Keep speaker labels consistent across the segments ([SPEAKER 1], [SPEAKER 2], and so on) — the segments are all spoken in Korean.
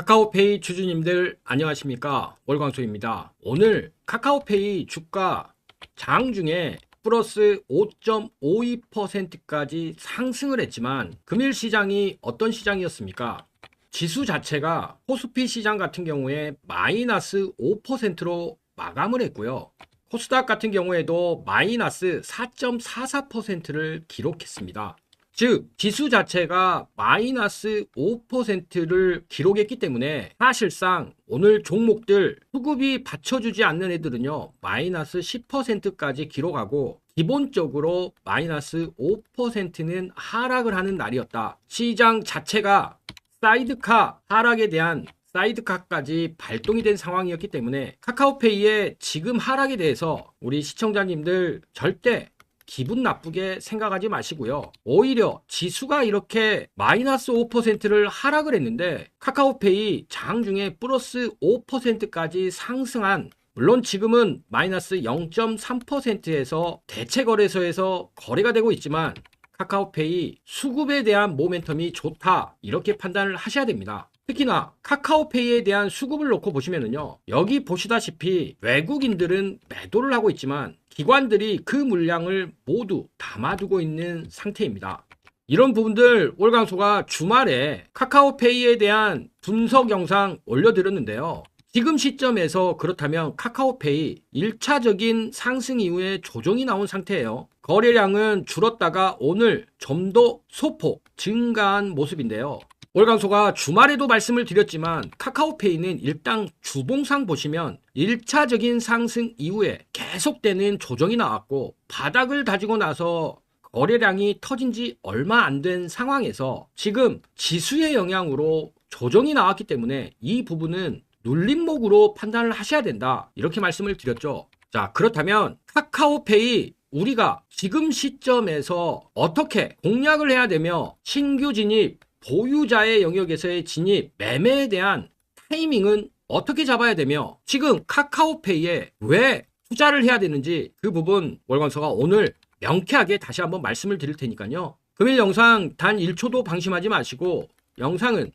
[SPEAKER 1] 카카오페이 주주님들 안녕하십니까 월광소입니다. 오늘 카카오페이 주가 장 중에 플러스 5.52%까지 상승을 했지만 금일 시장이 어떤 시장이었습니까? 지수 자체가 코스피 시장 같은 경우에 마이너스 5%로 마감을 했고요. 코스닥 같은 경우에도 마이너스 4.44%를 기록했습니다. 즉 지수 자체가 마이너스 5%를 기록했기 때문에 사실상 오늘 종목들 수급이 받쳐주지 않는 애들은요 마이너스 10%까지 기록하고 기본적으로 마이너스 5%는 하락을 하는 날이었다. 시장 자체가 사이드카 하락에 대한 사이드카까지 발동이 된 상황이었기 때문에 카카오페이의 지금 하락에 대해서 우리 시청자님들 절대 기분 나쁘게 생각하지 마시고요. 오히려 지수가 이렇게 마이너스 5%를 하락을 했는데 카카오페이 장 중에 플러스 5%까지 상승한 물론 지금은 마이너스 0.3%에서 대체 거래소에서 거래가 되고 있지만 카카오페이 수급에 대한 모멘텀이 좋다 이렇게 판단을 하셔야 됩니다. 특히나 카카오페이에 대한 수급을 놓고 보시면은요. 여기 보시다시피 외국인들은 매도를 하고 있지만 기관들이 그 물량을 모두 담아두고 있는 상태입니다. 이런 부분들 올강소가 주말에 카카오페이에 대한 분석 영상 올려드렸는데요. 지금 시점에서 그렇다면 카카오페이 1차적인 상승 이후에 조정이 나온 상태예요. 거래량은 줄었다가 오늘 좀 더 소폭 증가한 모습인데요. 월강소가 주말에도 말씀을 드렸지만 카카오페이는 일단 주봉상 보시면 1차적인 상승 이후에 계속되는 조정이 나왔고 바닥을 다지고 나서 거래량이 터진 지 얼마 안 된 상황에서 지금 지수의 영향으로 조정이 나왔기 때문에 이 부분은 눌림목으로 판단을 하셔야 된다. 이렇게 말씀을 드렸죠. 자, 그렇다면 카카오페이 우리가 지금 시점에서 어떻게 공략을 해야 되며 신규 진입, 보유자의 영역에서의 진입, 매매에 대한 타이밍은 어떻게 잡아야 되며 지금 카카오페이에 왜 투자를 해야 되는지 그 부분 월광서가 오늘 명쾌하게 다시 한번 말씀을 드릴 테니까요. 금일 영상 단 1초도 방심하지 마시고 영상은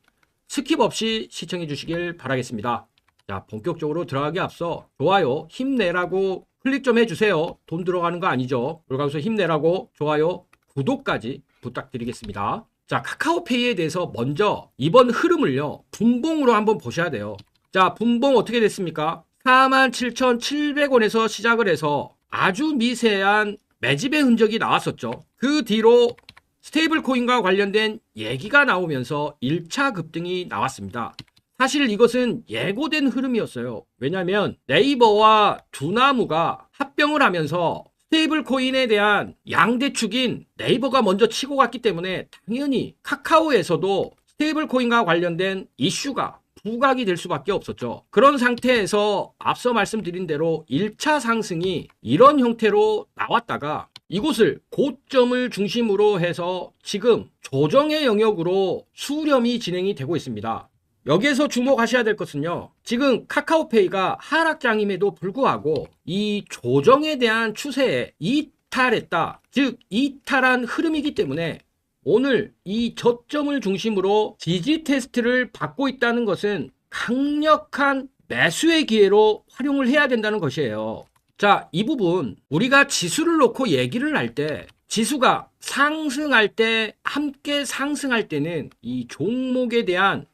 [SPEAKER 1] 스킵 없이 시청해 주시길 바라겠습니다. 자, 본격적으로 들어가기 앞서 좋아요, 힘내라고 클릭 좀 해주세요. 돈 들어가는 거 아니죠. 월광서 힘내라고 좋아요, 구독까지 부탁드리겠습니다. 자, 카카오페이에 대해서 먼저 이번 흐름을요, 분봉으로 한번 보셔야 돼요. 자, 분봉 어떻게 됐습니까? 47,700원에서 시작을 해서 아주 미세한 매집의 흔적이 나왔었죠. 그 뒤로 스테이블 코인과 관련된 얘기가 나오면서 1차 급등이 나왔습니다. 사실 이것은 예고된 흐름이었어요. 왜냐하면 네이버와 두나무가 합병을 하면서 스테이블 코인에 대한 양대축인 네이버가 먼저 치고 갔기 때문에 당연히 카카오에서도 스테이블 코인과 관련된 이슈가 부각이 될 수밖에 없었죠. 그런 상태에서 앞서 말씀드린 대로 1차 상승이 이런 형태로 나왔다가 이곳을 고점을 중심으로 해서 지금 조정의 영역으로 수렴이 진행이 되고 있습니다. 여기에서 주목하셔야 될 것은요. 지금 카카오페이가 하락장임에도 불구하고 이 조정에 대한 추세에 이탈했다. 즉 이탈한 흐름이기 때문에 오늘 이 저점을 중심으로 지지 테스트를 받고 있다는 것은 강력한 매수의 기회로 활용을 해야 된다는 것이에요. 자, 이 부분 우리가 지수를 놓고 얘기를 할 때 지수가 상승할 때 함께 상승할 때는 이 종목에 대한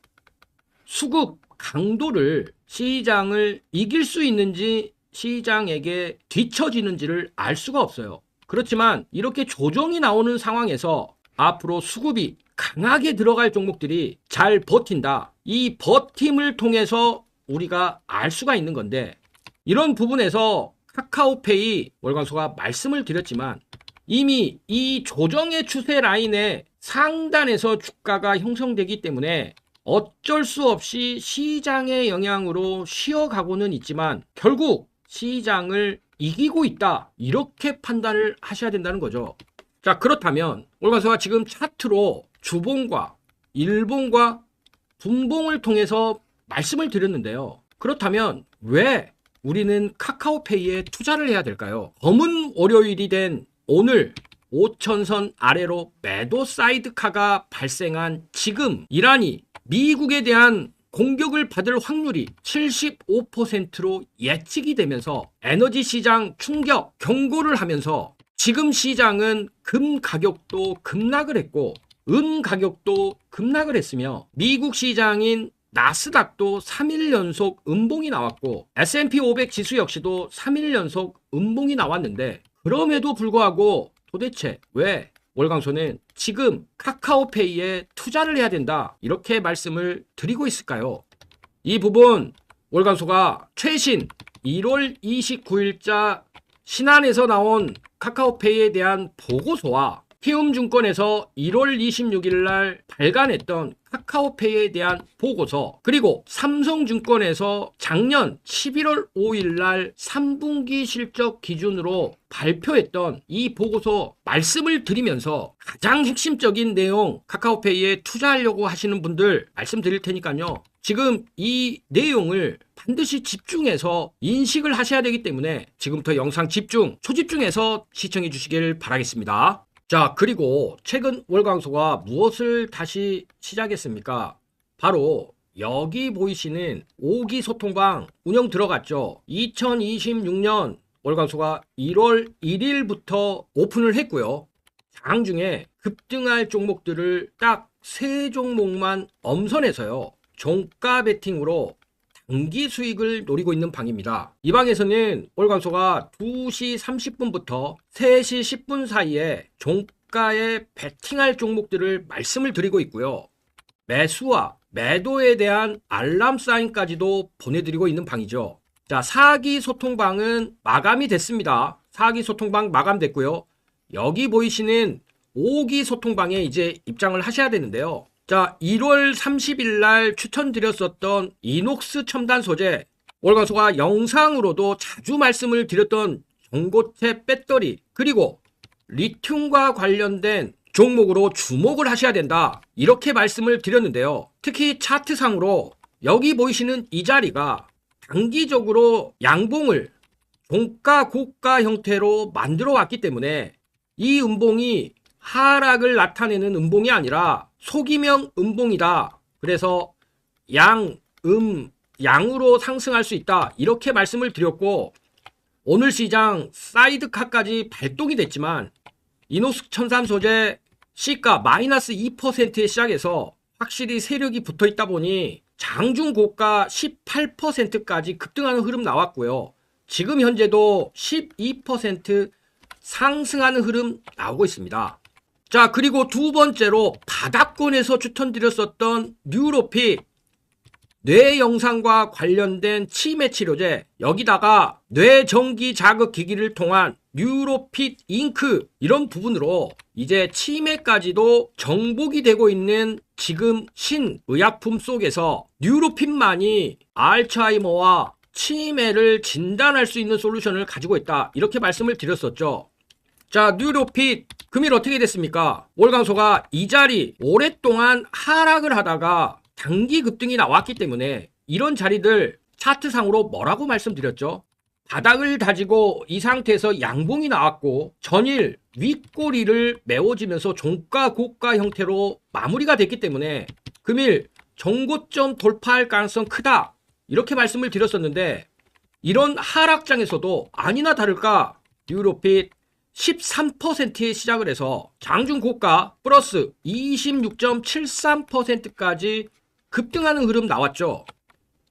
[SPEAKER 1] 수급 강도를 시장을 이길 수 있는지 시장에게 뒤처지는지를 알 수가 없어요. 그렇지만 이렇게 조정이 나오는 상황에서 앞으로 수급이 강하게 들어갈 종목들이 잘 버틴다. 이 버팀을 통해서 우리가 알 수가 있는 건데 이런 부분에서 카카오페이 월광소가 말씀을 드렸지만 이미 이 조정의 추세 라인의 상단에서 주가가 형성되기 때문에 어쩔 수 없이 시장의 영향으로 쉬어가고는 있지만 결국 시장을 이기고 있다. 이렇게 판단을 하셔야 된다는 거죠. 자, 그렇다면 올가서가 지금 차트로 주봉과 일봉과 분봉을 통해서 말씀을 드렸는데요. 그렇다면 왜 우리는 카카오페이에 투자를 해야 될까요? 검은 월요일이 된 오늘 5천선 아래로 매도 사이드카가 발생한 지금 이란이 미국에 대한 공격을 받을 확률이 75%로 예측이 되면서 에너지 시장 충격 경고를 하면서 지금 시장은 금 가격도 급락을 했고 은 가격도 급락을 했으며 미국 시장인 나스닥도 3일 연속 음봉이 나왔고 S&P 500 지수 역시도 3일 연속 음봉이 나왔는데 그럼에도 불구하고 도대체 왜 월광소는 지금 카카오페이에 투자를 해야 된다 이렇게 말씀을 드리고 있을까요? 이 부분 월광소가 최신 1월 29일자 신안에서 나온 카카오페이에 대한 보고서와 키움증권에서 1월 26일 날 발간했던 카카오페이에 대한 보고서 그리고 삼성증권에서 작년 11월 5일 날 3분기 실적 기준으로 발표했던 이 보고서 말씀을 드리면서 가장 핵심적인 내용 카카오페이에 투자하려고 하시는 분들 말씀드릴 테니까요. 지금 이 내용을 반드시 집중해서 인식을 하셔야 되기 때문에 지금부터 영상 집중, 초집중해서 시청해 주시길 바라겠습니다. 자, 그리고 최근 월광소가 무엇을 다시 시작했습니까? 바로 여기 보이시는 5기 소통방 운영 들어갔죠. 2026년 월광소가 1월 1일부터 오픈을 했고요. 장 중에 급등할 종목들을 딱 세 종목만 엄선해서요. 종가 베팅으로 단기 수익을 노리고 있는 방입니다. 이 방에서는 월광소가 2시 30분부터 3시 10분 사이에 종가에 베팅할 종목들을 말씀을 드리고 있고요. 매수와 매도에 대한 알람 사인까지도 보내드리고 있는 방이죠. 자, 사기 소통방은 마감이 됐습니다. 사기 소통방 마감됐고요. 여기 보이시는 5기 소통방에 이제 입장을 하셔야 되는데요. 자, 1월 30일 날 추천드렸었던 이녹스 첨단 소재 월간소가 영상으로도 자주 말씀을 드렸던 전고체 배터리 그리고 리튬과 관련된 종목으로 주목을 하셔야 된다. 이렇게 말씀을 드렸는데요. 특히 차트상으로 여기 보이시는 이 자리가 단기적으로 양봉을 종가 고가 형태로 만들어 왔기 때문에 이 음봉이 하락을 나타내는 음봉이 아니라 소기명 음봉이다. 그래서 양, 음, 양으로 상승할 수 있다. 이렇게 말씀을 드렸고 오늘 시장 사이드카까지 발동이 됐지만 이노스 천삼 소재 시가 마이너스 2%에 시작해서 확실히 세력이 붙어 있다 보니 장중 고가 18%까지 급등하는 흐름 나왔고요. 지금 현재도 12% 상승하는 흐름 나오고 있습니다. 자, 그리고 두 번째로 바닥권에서 추천드렸었던 뉴로피 뇌 영상과 관련된 치매 치료제 여기다가 뇌전기 자극 기기를 통한 뉴로핏 잉크 이런 부분으로 이제 치매까지도 정복이 되고 있는 지금 신의약품 속에서 뉴로핏만이 알츠하이머와 치매를 진단할 수 있는 솔루션을 가지고 있다 이렇게 말씀을 드렸었죠. 자, 뉴로핏 금일 어떻게 됐습니까? 월광소가 이 자리 오랫동안 하락을 하다가 단기 급등이 나왔기 때문에 이런 자리들 차트상으로 뭐라고 말씀드렸죠? 바닥을 다지고 이 상태에서 양봉이 나왔고 전일 윗꼬리를 메워지면서 종가 고가 형태로 마무리가 됐기 때문에 금일 정고점 돌파할 가능성 크다 이렇게 말씀을 드렸었는데 이런 하락장에서도 아니나 다를까 유로핏 13%에 시작을 해서 장중 고가 플러스 26.73%까지 급등하는 흐름 나왔죠.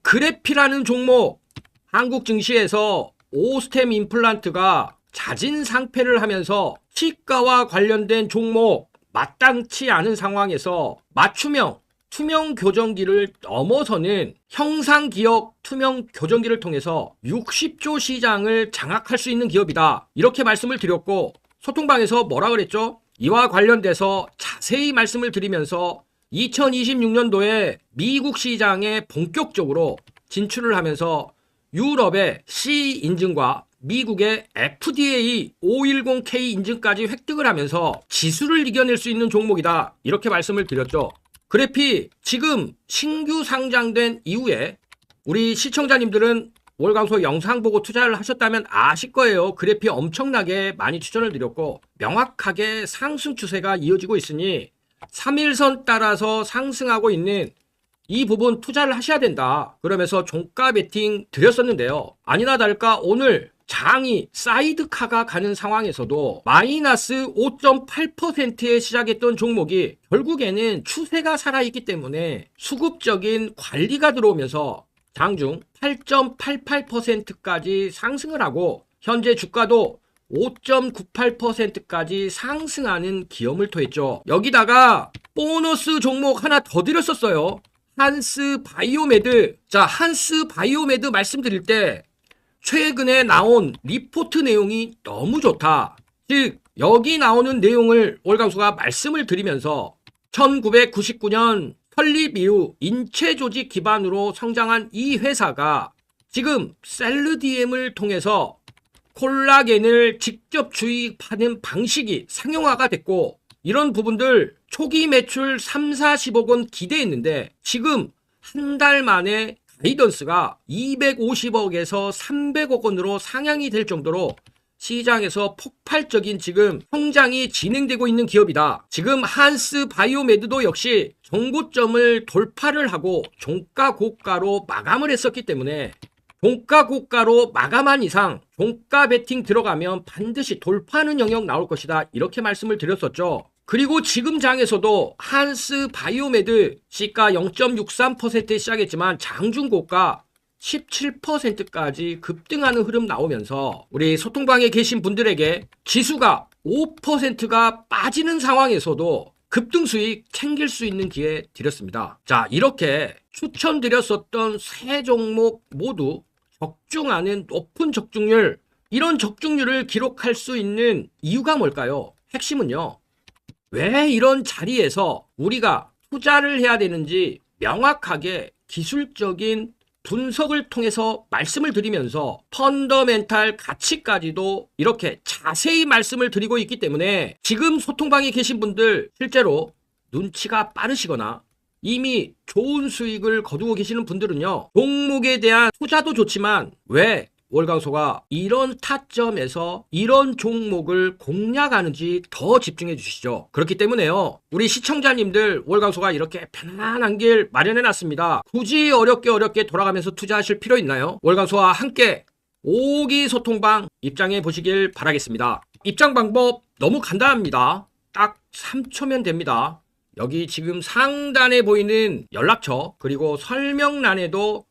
[SPEAKER 1] 그래피라는 종목 한국 증시에서 오스템 임플란트가 자진 상패를 하면서 치과와 관련된 종목 마땅치 않은 상황에서 맞춤형 투명 교정기를 넘어서는 형상 기업 투명 교정기를 통해서 60조 시장을 장악할 수 있는 기업이다. 이렇게 말씀을 드렸고 소통방에서 뭐라 그랬죠? 이와 관련돼서 자세히 말씀을 드리면서 2026년도에 미국 시장에 본격적으로 진출을 하면서 유럽의 C 인증과 미국의 FDA 510K 인증까지 획득을 하면서 지수를 이겨낼 수 있는 종목이다. 이렇게 말씀을 드렸죠. 그래피 지금 신규 상장된 이후에 우리 시청자님들은 월광소 영상 보고 투자를 하셨다면 아실 거예요. 그래피 엄청나게 많이 추천을 드렸고 명확하게 상승 추세가 이어지고 있으니 3일선 따라서 상승하고 있는 이 부분 투자를 하셔야 된다. 그러면서 종가 베팅 드렸었는데요. 아니나 다를까 오늘 장이 사이드카가 가는 상황에서도 마이너스 5.8%에 시작했던 종목이 결국에는 추세가 살아있기 때문에 수급적인 관리가 들어오면서 장중 8.88%까지 상승을 하고 현재 주가도 5.98%까지 상승하는 기염을 토했죠. 여기다가 보너스 종목 하나 더 드렸었어요. 한스 바이오메드. 자, 한스 바이오메드 말씀드릴 때 최근에 나온 리포트 내용이 너무 좋다. 즉, 여기 나오는 내용을 월강수가 말씀을 드리면서 1999년 설립 이후 인체 조직 기반으로 성장한 이 회사가 지금 셀르디엠을 통해서 콜라겐을 직접 주입하는 방식이 상용화가 됐고 이런 부분들 초기 매출 3, 40억 원 기대했는데 지금 한 달 만에 가이던스가 250억에서 300억 원으로 상향이 될 정도로 시장에서 폭발적인 지금 성장이 진행되고 있는 기업이다. 지금 한스 바이오메드도 역시 정고점을 돌파를 하고 종가 고가로 마감을 했었기 때문에 종가 고가로 마감한 이상 종가 베팅 들어가면 반드시 돌파하는 영역 나올 것이다. 이렇게 말씀을 드렸었죠. 그리고 지금 장에서도 한스 바이오메드 시가 0.63%에 시작했지만 장중 고가 17%까지 급등하는 흐름 나오면서 우리 소통방에 계신 분들에게 지수가 5%가 빠지는 상황에서도 급등 수익 챙길 수 있는 기회 드렸습니다. 자, 이렇게 추천드렸었던 세 종목 모두 적중하는 높은 적중률, 이런 적중률을 기록할 수 있는 이유가 뭘까요? 핵심은요. 왜 이런 자리에서 우리가 투자를 해야 되는지 명확하게 기술적인 분석을 통해서 말씀을 드리면서 펀더멘탈 가치까지도 이렇게 자세히 말씀을 드리고 있기 때문에 지금 소통방에 계신 분들 실제로 눈치가 빠르시거나 이미 좋은 수익을 거두고 계시는 분들은요 종목에 대한 투자도 좋지만 왜 월강소가 이런 타점에서 이런 종목을 공략하는지 더 집중해 주시죠. 그렇기 때문에요. 우리 시청자님들 월강소가 이렇게 편안한 길 마련해 놨습니다. 굳이 어렵게 어렵게 돌아가면서 투자하실 필요 있나요? 월강소와 함께 오기 소통방 입장해 보시길 바라겠습니다. 입장 방법 너무 간단합니다. 딱 3초면 됩니다. 여기 지금 상단에 보이는 연락처 그리고 설명란에도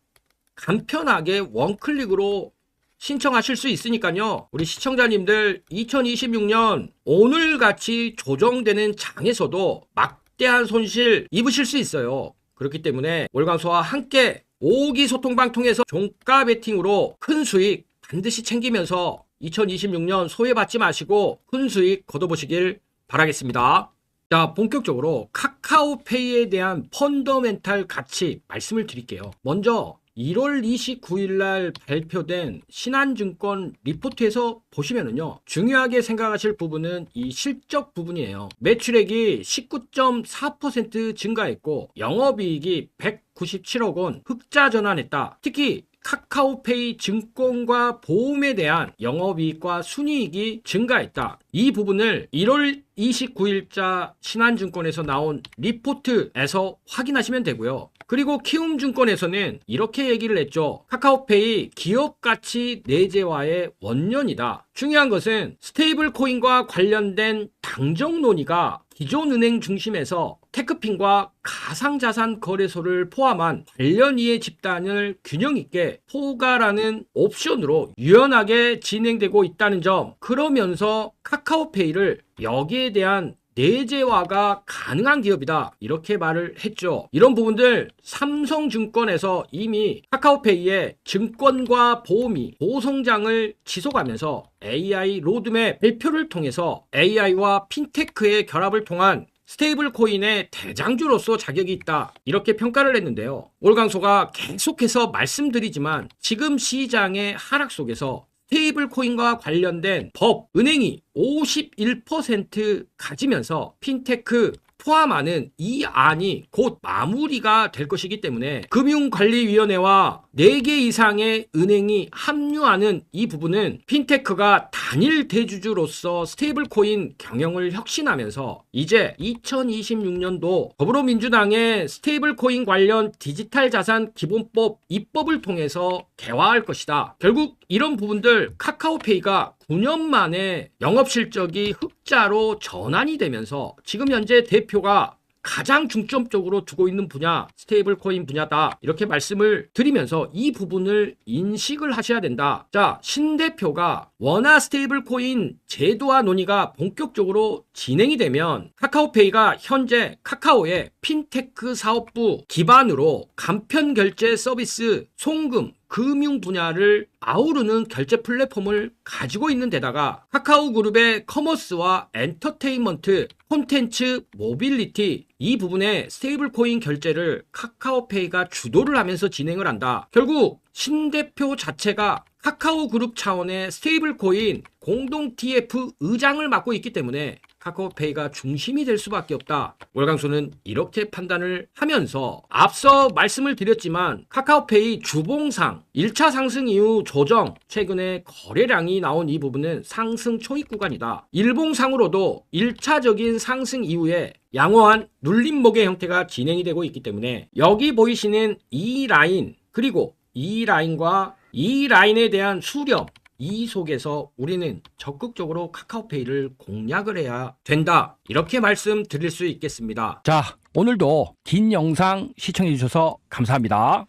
[SPEAKER 1] 간편하게 원클릭으로 신청하실 수 있으니까요. 우리 시청자님들 2026년 오늘같이 조정되는 장에서도 막대한 손실 입으실 수 있어요. 그렇기 때문에 월광소와 함께 5기 소통방 통해서 종가 베팅으로 큰 수익 반드시 챙기면서 2026년 소외받지 마시고 큰 수익 거둬보시길 바라겠습니다. 자, 본격적으로 카카오페이에 대한 펀더멘탈 가치 말씀을 드릴게요. 먼저 1월 29일 날 발표된 신한증권 리포트에서 보시면은요. 중요하게 생각하실 부분은 이 실적 부분이에요. 매출액이 19.4% 증가했고 영업이익이 197억 원 흑자 전환했다. 특히 카카오페이 증권과 보험에 대한 영업이익과 순이익이 증가했다. 이 부분을 1월 29일자 신한증권에서 나온 리포트에서 확인하시면 되고요. 그리고 키움증권에서는 이렇게 얘기를 했죠. 카카오페이 기업가치 내재화의 원년이다. 중요한 것은 스테이블 코인과 관련된 당정 논의가 기존 은행 중심에서 테크핀과 가상자산 거래소를 포함한 관련 이해 집단을 균형 있게 포괄하는 옵션으로 유연하게 진행되고 있다는 점 그러면서 카카오페이를 여기에 대한 내재화가 가능한 기업이다. 이렇게 말을 했죠. 이런 부분들 삼성증권에서 이미 카카오페이의 증권과 보험이 고성장을 지속하면서 AI 로드맵 발표를 통해서 AI와 핀테크의 결합을 통한 스테이블 코인의 대장주로서 자격이 있다. 이렇게 평가를 했는데요. 올강소가 계속해서 말씀드리지만 지금 시장의 하락 속에서 스테이블 코인과 관련된 법, 은행이 51% 가지면서 핀테크, 포함하는 이 안이 곧 마무리가 될 것이기 때문에 금융관리위원회와 4개 이상의 은행이 합류하는 이 부분은 핀테크가 단일 대주주로서 스테이블 코인 경영을 혁신하면서 이제 2026년도 더불어민주당의 스테이블 코인 관련 디지털 자산 기본법 입법을 통해서 개화할 것이다. 결국 이런 부분들 카카오페이가 9년 만에 영업 실적이 흑자로 전환이 되면서 지금 현재 대표가 가장 중점적으로 두고 있는 분야 스테이블 코인 분야다. 이렇게 말씀을 드리면서 이 부분을 인식을 하셔야 된다. 자 신 대표가 원화 스테이블 코인 제도화 논의가 본격적으로 진행이 되면 카카오페이가 현재 카카오의 핀테크 사업부 기반으로 간편 결제 서비스 송금 금융 분야를 아우르는 결제 플랫폼을 가지고 있는 데다가 카카오 그룹의 커머스와 엔터테인먼트, 콘텐츠, 모빌리티 이 부분에 스테이블 코인 결제를 카카오페이가 주도를 하면서 진행을 한다. 결국 신 대표 자체가 카카오 그룹 차원의 스테이블 코인 공동 TF 의장을 맡고 있기 때문에 카카오페이가 중심이 될 수밖에 없다. 월강수는 이렇게 판단을 하면서 앞서 말씀을 드렸지만 카카오페이 주봉상 1차 상승 이후 조정 최근에 거래량이 나온 이 부분은 상승 초입 구간이다. 일봉상으로도 1차적인 상승 이후에 양호한 눌림목의 형태가 진행이 되고 있기 때문에 여기 보이시는 이 라인 그리고 이 라인과 이 라인에 대한 수렴 이 속에서 우리는 적극적으로 카카오페이를 공략을 해야 된다. 이렇게 말씀드릴 수 있겠습니다.
[SPEAKER 2] 자, 오늘도 긴 영상 시청해 주셔서 감사합니다.